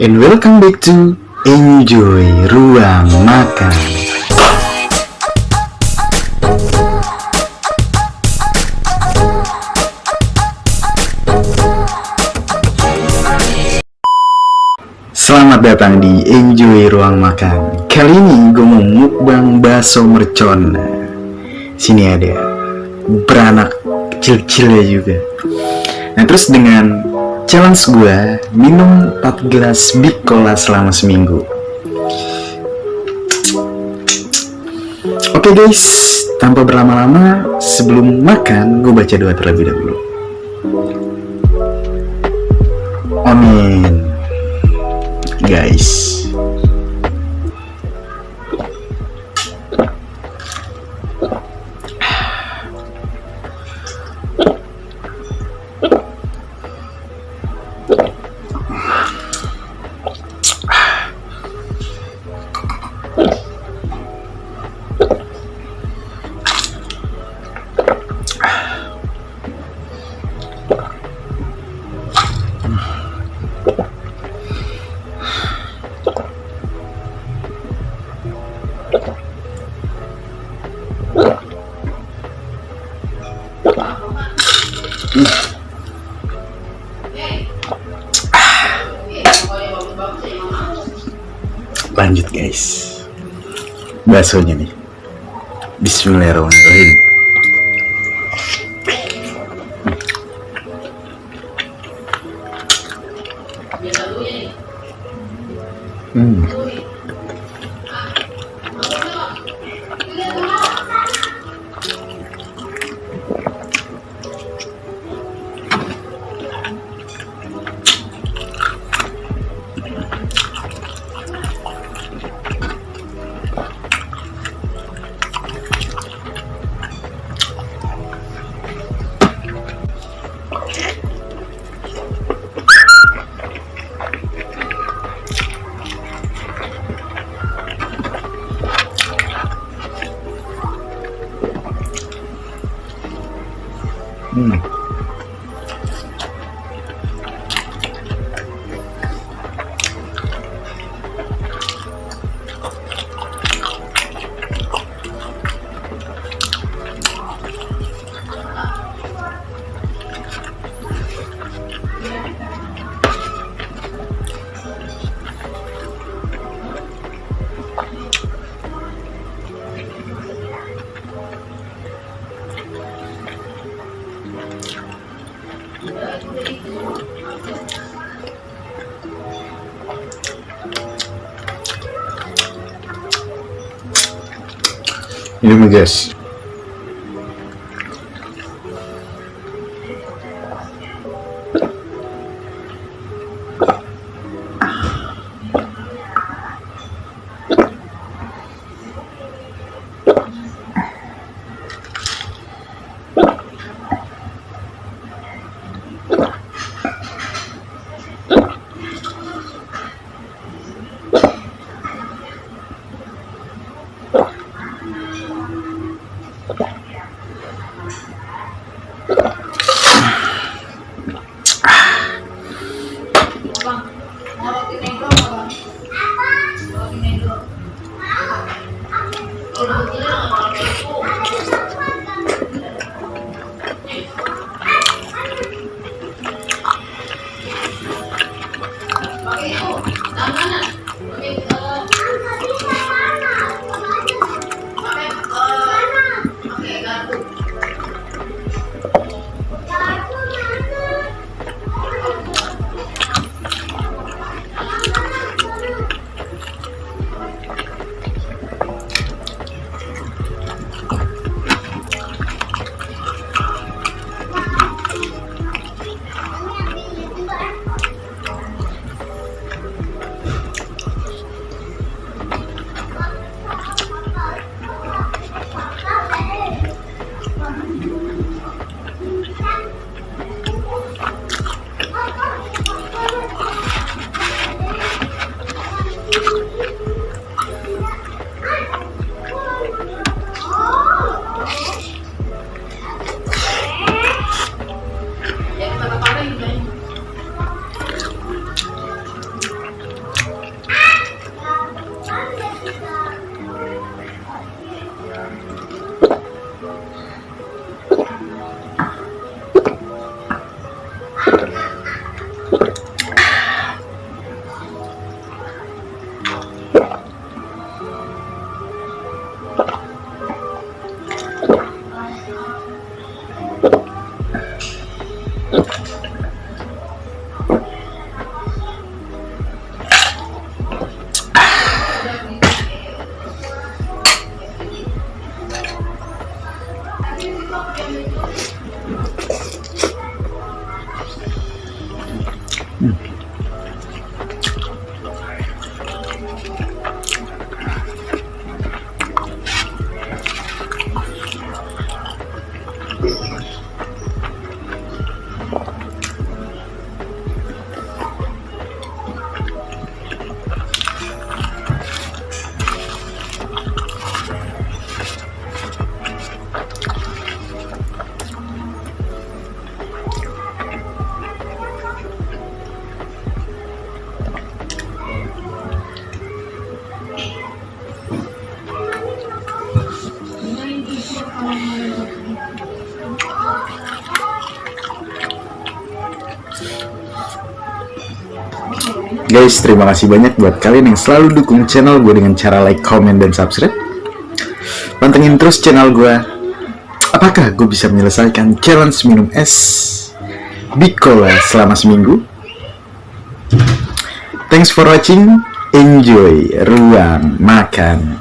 and welcome back to Enjoy Ruang Makan. Selamat datang di Enjoy Ruang Makan. Kali ini gue mau mukbang bakso mercon. Sini ada beranak kecil-kecilnya juga. Nah terus dengan challenge gue minum 4 gelas big cola selama seminggu. Oke guys, tanpa berlama-lama sebelum makan gue baca doa terlebih dahulu. Amin. Guys. Lanjut guys. Baksonya nih. Bismillahirrahmanirrahim. Hmm. Ini mah guys. Terima kasih banyak buat kalian yang selalu dukung channel gue dengan cara like, comment, dan subscribe. Pantengin terus channel gue. Apakah gue bisa menyelesaikan challenge minum es Big Cola selama seminggu? Thanks for watching. Enjoy ruang makan.